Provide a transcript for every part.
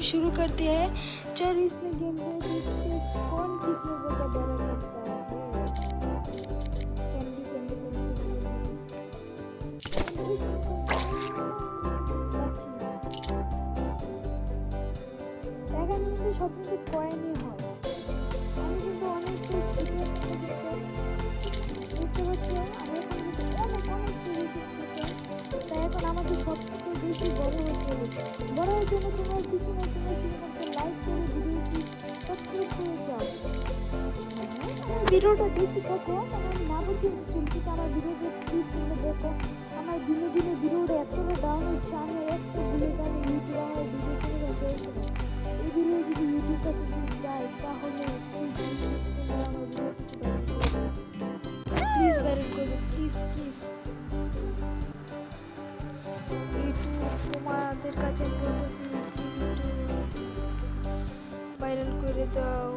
शुरू करते हैं चल इसमें गेम देखते हैं कौन कितने जगह बड़ा करता है कैंडी कैंडी এখানে কিন্তু সব কিছু কয়েনই হতে হবে বড় হওয়ার জন্য তোমার কিছু না, তোমার শুধুমাত্র লাইক করে ভিডিওটি সাবস্ক্রাইব করে যাও আমার ভিডিওটা দেখতে থাকো মানে আমি না বুঝি কিন্তু আমার ভিডিওটা প্লিজ তোমরা দেখো। আমার দিনে দিনে ভিডিওটা এতটা ডাউন হচ্ছে, আমি একটা ভুলে যাই ইউটিউবে আমার ভিডিও করে হয়েছে এই ভিডিও যদি ইউটিউব কাছে যায় তাহলে প্লিজ ভাইরাল করবে প্লিজ প্লিজ তোমাদের কাছে বলতেছি ভাইরাল করে দাও।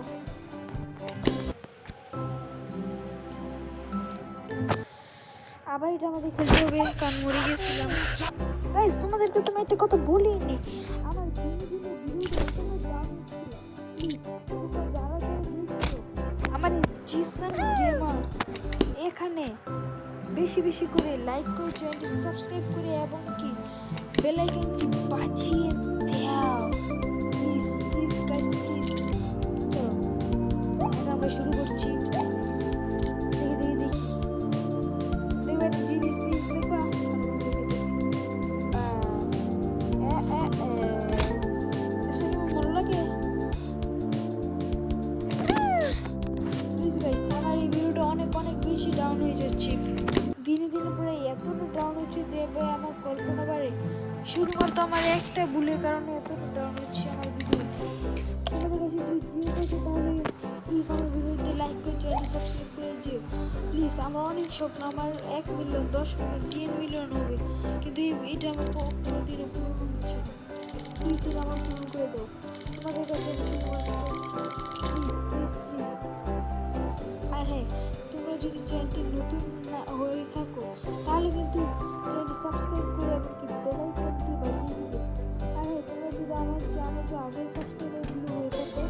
আবার এটা আমাদের খেলতে হবে। কারণ মরে গেছিলাম। গাইস তোমাদেরকে তো একটা কথা বলিনি। আমার আমার জিসান গেমার এখানে বেশি বেশি করে লাইক করে চ্যানেলটি সাবস্ক্রাইব করে, এবং কি বেল আইকনটি বাজিয়ে দাও প্লিজ প্লিজ গাইস প্লিজ চলো আমরা শুরু করছি ভুলের কারণে এতটা ডাউন হচ্ছে আমার ভিডিও। তোমাদের কাছে যদি জিও থাকে তাহলে প্লিজ আমার ভিডিওতে লাইক করে চ্যানেল সাবস্ক্রাইব করে দিও। প্লিজ আমার অনেক স্বপ্ন, আমার এক মিলিয়ন দশ মিলিয়ন টেন মিলিয়ন হবে। কিন্তু এটা আমার কোনোদিনও পূরণ হচ্ছে। প্লিজ আমার পূরণ করে দাও। তোমাদের কাছে আর হ্যাঁ তোমরা যদি চ্যানেলটি নতুন হয়ে থাকো, তাহলে কিন্তু চ্যানেলটি সাবস্ক্রাইব করে আইকনটি বাজিয়ে হ্যাঁ তোমরা আমার যে আগে সাবস্ক্রাইবারগুলো হয়ে থাকে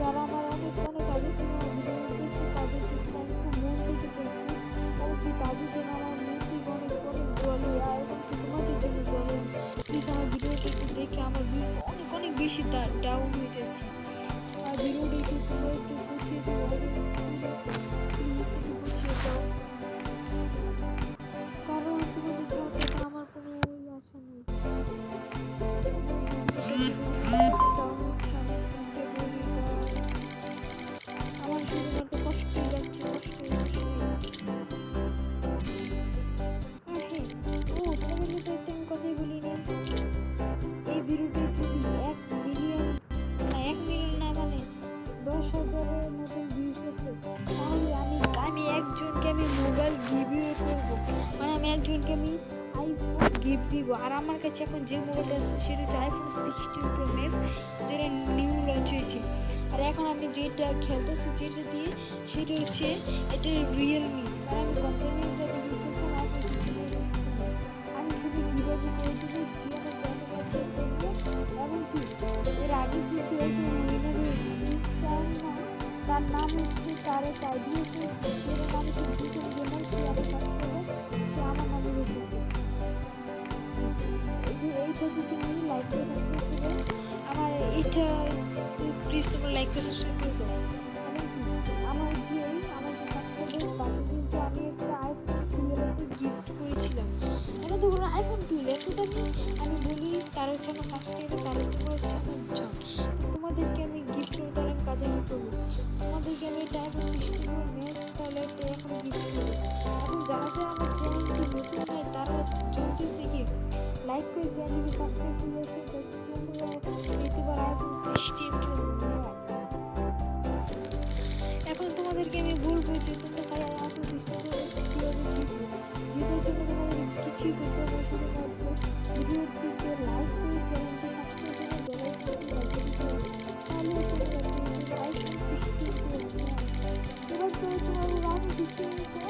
যারা আমার অনেক অনেক আগে থেকে আমার ভিডিও দেখছে তাদেরকে আমি খুব মন থেকে দেখছি কি তাদের জন্য আমার মূর্তি অনেক অনেক জলে আর এমনকি তোমাদের জন্য জলে প্লিজ আমার ভিডিওটি একটু দেখে আমার ভিডিও অনেক অনেক বেশি ডাউন হয়ে যাচ্ছে আর ভিডিওটি একটু তোমরা একটু মানে আমি আইফোন গিফট দিব। আর আমার কাছে এখন যে মোবাইলটা আছে, সেটা হচ্ছে আইফোন সিক্সটিন প্রো ম্যাক্স যেটা নিউ লঞ্চ হয়েছে। আর এখন আমি যেটা খেলতেছি, যেটা দিয়ে, সেটা হচ্ছে এটা রিয়েলমি আর আমি কোম্পানিটা তার নাম হচ্ছে তারে দিয়েছে নাম করে আমার এটা প্লিজ লাইক করে করে আমার যে আমার একটা আইফোন গিফট করেছিলাম এটা তো আইফোন টুয়েলভ দামি আমি বলি তার হচ্ছে আমার সাবস্ক্রাইবার তার আমি গিফট করব তাহলে আমি আমি যারা যারা আমার চ্যানেলটি হয় তারা জলদি থেকে লাইক করে চ্যানেলটি সাবস্ক্রাইব করে এখন তোমাদেরকে আমি বলব যে তোমরা জন্য তোমাদের কিছুই করতে হবে লাইক করে চ্যানেলটি সাবস্ক্রাইব করে তোমরা আইফোন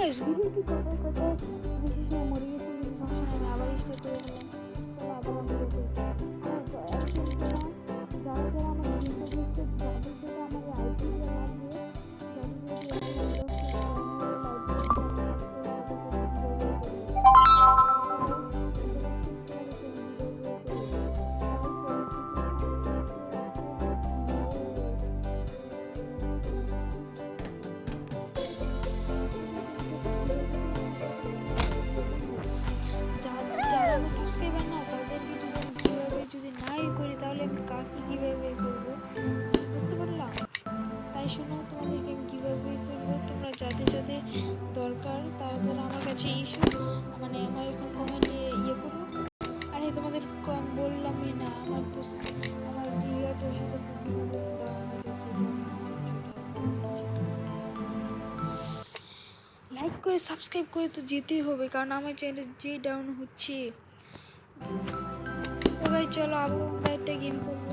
কোথায় কোথায় কোথায় বেশি সময় মরে গেছে কিন্তু সমস্যা আমি আবার স্টার্ট করে দিলাম আবার আমি যারা যারা শোনাও তোমাদেরকে আমি কীভাবে করব? তোমরা যাতে যাতে দরকার, তারা তারা আমার কাছে ইস্যু মানে আমার এখন কমেন্টে ইয়ে করো। আর এই তোমাদের বললামই না। আমার তো আমার জিয়াটার সাথে লাইক করে সাবস্ক্রাইব করে তো যেতেই হবে, কারণ আমার চ্যানেল যে ডাউন হচ্ছে। ওরাই চলো, আবার একটা গেম করব।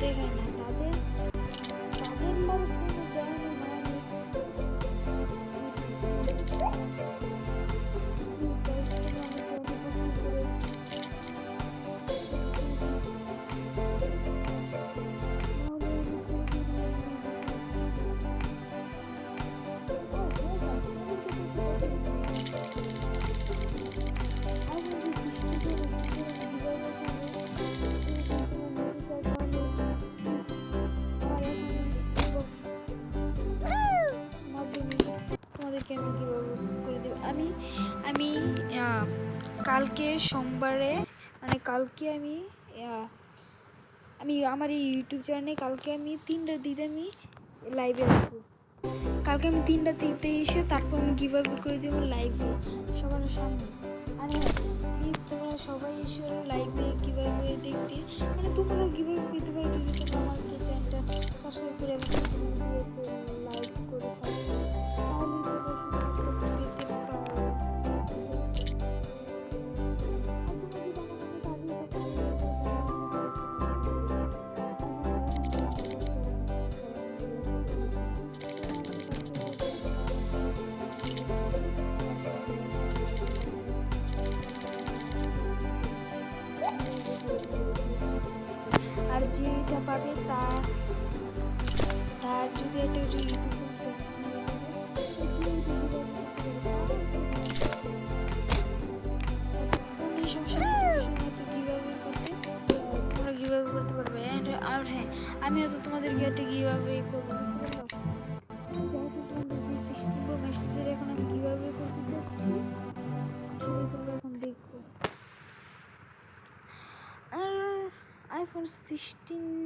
这个呢？কালকে সোমবারে মানে কালকে আমি আমি আমার এই ইউটিউব চ্যানেলে কালকে আমি তিনটার দিতে আমি লাইভে রাখব। কালকে আমি তিনটা দিতে এসে তারপর আমি গিভ আপ করে দেবো লাইভে সবার সামনে। আর সবাই এসে লাইভে আর হ্যাঁ আমি হয়তো তোমাদেরকে একটা কীভাবে করব বুঝতে পারছ? যেহেতু তোমাদের যে 16 Pro Max টা এখন আমি কীভাবে করতে চাচ্ছি সেটাই এখন দেখো আর আইফোন সিক্সটিন